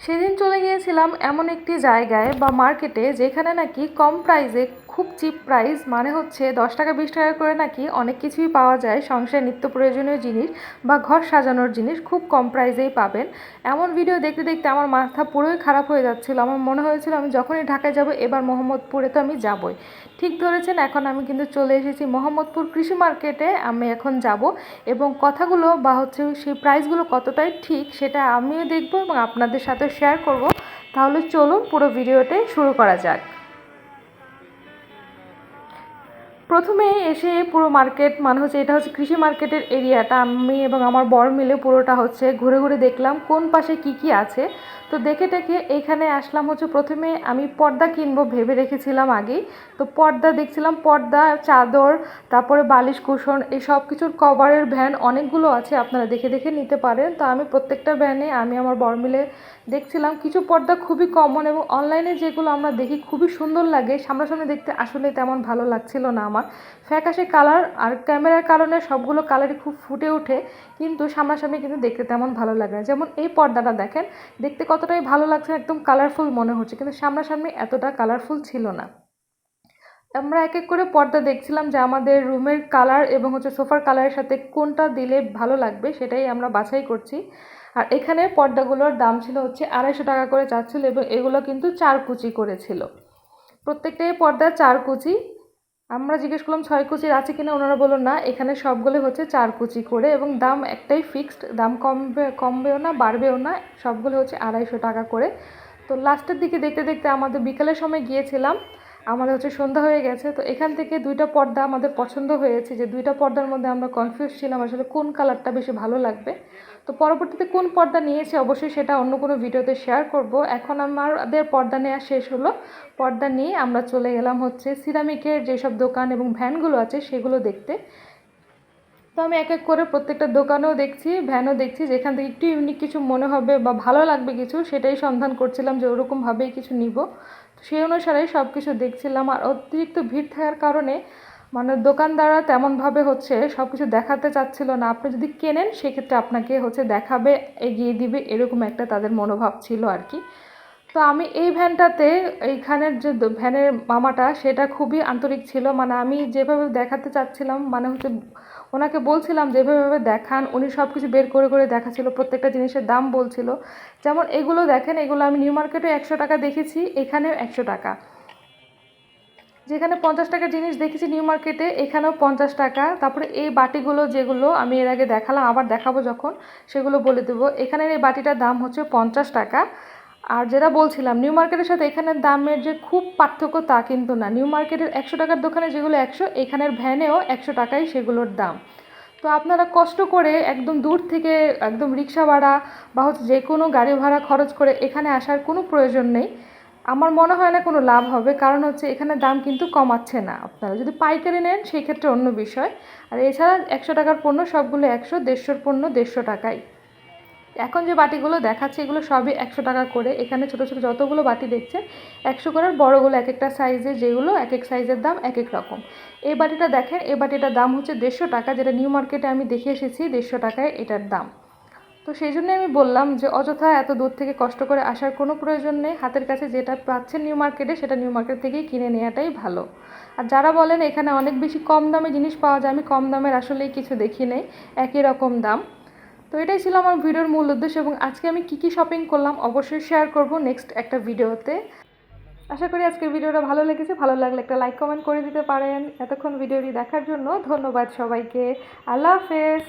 সেদিন চলে গিয়েছিলাম এমন একটি জায়গায় বা মার্কেটে যেখানে নাকি কম প্রাইসে খুব চিপ প্রাইস মানে হচ্ছে দশ টাকা, বিশ টাকা করে নাকি অনেক কিছুই পাওয়া যায়। সংসারে নিত্য প্রয়োজনীয় জিনিস বা ঘর সাজানোর জিনিস খুব কম প্রাইসেই পাবেন। এমন ভিডিও দেখতে দেখতে আমার মাথা পুরোই খারাপ হয়ে যাচ্ছিল। আমার মনে হয়েছিল আমি যখনই ঢাকায় যাব, এবার মোহাম্মদপুরে তো আমি যাবই। ঠিক ধরেছেন, এখন আমি কিন্তু চলে এসেছি মোহাম্মদপুর কৃষি মার্কেটে আমি এখন যাব এবং কথাগুলো বা হচ্ছে সেই প্রাইসগুলো কতটাই ঠিক সেটা আমিও দেখব এবং আপনাদের সাথে শেয়ার করব। তাহলে চলুন পুরো ভিডিওটাই শুরু করা যাক। প্রথমে এসে পুরো মার্কেট মানে হচ্ছে এটা হচ্ছে কৃষি মার্কেটের এরিয়াটা আমি এবং আমার বর মিলে পুরোটা হচ্ছে ঘুরে ঘুরে দেখলাম কোন পাশে কি কি আছে। তো দেখে টেকে এখানে আসলাম হচ্ছে প্রথমে আমি পর্দা কিনবো ভেবে রেখেছিলাম আগেই। তো পর্দা দেখছিলাম, পর্দা, চাদর, তারপরে বালিশ কুশন, এই সব কিছুর কভারের ভ্যান অনেকগুলো আছে, আপনারা দেখে দেখে নিতে পারেন। তো আমি প্রত্যেকটা ভ্যানে আমি আমার বর মিলে দেখছিলাম। কিছু পর্দা খুবই কমন এবং অনলাইনে যেগুলো আমরা দেখি খুবই সুন্দর লাগে, সামনাসামনি দেখতে আসলে তেমন ভালো লাগছিল না আমার। ফ্যাকাশে কালার আর ক্যামেরার কারণে সবগুলো কালারই খুব ফুটে ওঠে, কিন্তু সামনাসামনি কিন্তু দেখতে তেমন ভালো লাগে না। যেমন এই পর্দাটা দেখেন, দেখতে কতটাই ভালো লাগছে একদম কালারফুল মনে হচ্ছে, কিন্তু সামনাসামনি এতটা কালারফুল ছিল না। আমরা এক এক করে পর্দা দেখছিলাম যে আমাদের রুমের কালার এবং হচ্ছে সোফার কালারের সাথে কোনটা দিলে ভালো লাগবে সেটাই আমরা বাছাই করছি। আর এখানে পর্দাগুলোর দাম ছিল হচ্ছে আড়াইশো টাকা করে চাচ্ছিল এবং এগুলো কিন্তু চার কুচি করেছিল। প্রত্যেকটাই পর্দা চার কুচি। আমরা জিজ্ঞেস করলাম, ছয় কুচির আছে কিনা? ওনারা বলল না, এখানে সবগুলো হচ্ছে চার কুচি করে এবং দাম একটাই ফিক্সড দাম কমবে, কমবেও না, বাড়বেও না, সবগুলো হচ্ছে আড়াইশো টাকা করে। তো লাস্টের দিকে দেখতে দেখতে আমাদের বিকালের সময় গিয়েছিলাম। আমাদের হচ্ছে সন্ধ্যা হয়ে গেছে, তো এখান থেকে দুইটা পর্দা আমাদের পছন্দ হয়েছে। যে দুইটা পর্দার মধ্যে আমরা কনফিউজ ছিলাম আসলে কোন কালারটা বেশি ভালো লাগবে। তো পরবর্তীতে কোন পর্দা নিয়েছে অবশ্যই সেটা অন্য কোনো ভিডিওতে শেয়ার করব। এখন আমাদের পর্দা নেওয়া শেষ হলো। পর্দা নিয়ে আমরা চলে গেলাম হচ্ছে সিরামিকের যেসব দোকান এবং ভ্যানগুলো আছে সেগুলো দেখতে। তো আমি এক এক করে প্রত্যেকটা দোকানেও দেখছি, ভ্যানও দেখছি, যেখান থেকে একটু ইউনিক কিছু মনে হবে বা ভালো লাগবে কিছু, সেটাই সন্ধান করছিলাম যে ওরকমভাবেই কিছু নিব। তো সেই অনুসারেই সব কিছু দেখছিলাম। আর অতিরিক্ত ভিড় থাকার কারণে মানে দোকানদাররা তেমনভাবে হচ্ছে সব কিছু দেখাতে চাচ্ছিল না। আপনি যদি কেনেন, সেক্ষেত্রে আপনাকে হচ্ছে দেখাবে, এগিয়ে দিবে, এরকম একটা তাদের মনোভাব ছিল আর কি। তো আমি এই ভ্যানটাতে, এইখানের যে ভ্যানের মামাটা, সেটা খুবই আন্তরিক ছিল। মানে আমি যেভাবে দেখাতে চাচ্ছিলাম মানে হচ্ছে ওনাকে বলছিলাম যেভাবে দেখান। উনি সব কিছু বের করে করে দেখাচ্ছিল, প্রত্যেকটা জিনিসের দাম বলছিল। যেমন এগুলো দেখেন, এগুলো আমি নিউ মার্কেটে একশো টাকা দেখেছি, এখানেও একশো টাকা। যেখানে পঞ্চাশ টাকার জিনিস দেখেছি নিউ মার্কেটে, এখানেও পঞ্চাশ টাকা। তারপরে এই বাটিগুলো যেগুলো আমি এর আগে দেখালাম, আবার দেখাবো যখন, সেগুলো বলে দেবো। এখানের এই বাটিটার দাম হচ্ছে পঞ্চাশ টাকা। আর যেটা বলছিলাম নিউ মার্কেটের সাথে এখানের দামের যে খুব পার্থক্য তা কিন্তু না। নিউ মার্কেটের একশো টাকার দোকানে যেগুলো একশো, এখানের ভ্যানেও একশো টাকাই সেগুলোর দাম। তো আপনারা কষ্ট করে একদম দূর থেকে একদম রিক্সা ভাড়া বা হচ্ছে যে কোনো গাড়ি ভাড়া খরচ করে এখানে আসার কোনো প্রয়োজন নেই। আমার মনে হয় না কোনো লাভ হবে, কারণ হচ্ছে এখানে দাম কিন্তু কমাচ্ছে না আপনারা। যদি পাইকারি নেন, সেই ক্ষেত্রে অন্য বিষয়। আর এছাড়া একশো টাকার পণ্য সবগুলো একশো, দেড়শোর পণ্য দেড়শো টাকায়। এখন যে বাটিগুলো দেখাচ্ছে, এগুলো সবই একশো টাকা করে। এখানে ছোটো ছোটো যতগুলো বাটি দেখছেন, একশো করার বড়োগুলো এক একটা সাইজে যেগুলো এক এক সাইজের দাম এক এক রকম। এই বাটিটা দেখেন, এই বাটিটার দাম হচ্ছে দেড়শো টাকা, যেটা নিউ মার্কেটে আমি দেখে এসেছি দেড়শো টাকায় এটার দাম। তো সেই জন্য আমি বললাম যে, অযথা এত দূর থেকে কষ্ট করে আসার কোনো প্রয়োজন নেই। হাতের কাছে যেটা পাচ্ছেন নিউ মার্কেটে সেটা নিউ মার্কেট থেকেই কিনে নেওয়াটাই ভালো। আর যারা বলেন এখানে অনেক বেশি কম দামে জিনিস পাওয়া যায়, আমি কম দামের আসলেই কিছু দেখি নেই, একই রকম দাম। তো এটাই ছিল আমার ভিডিওর মূল উদ্দেশ্য এবং আজকে আমি কী কী শপিং করলাম অবশ্যই শেয়ার করব নেক্সট একটা ভিডিওতে। আশা করি আজকের ভিডিওটা ভালো লেগেছে। ভালো লাগলে একটা লাইক কমেন্ট করে দিতে পারেন। এতক্ষণ ভিডিওটি দেখার জন্য ধন্যবাদ সবাইকে। আল্লাহ হাফেজ।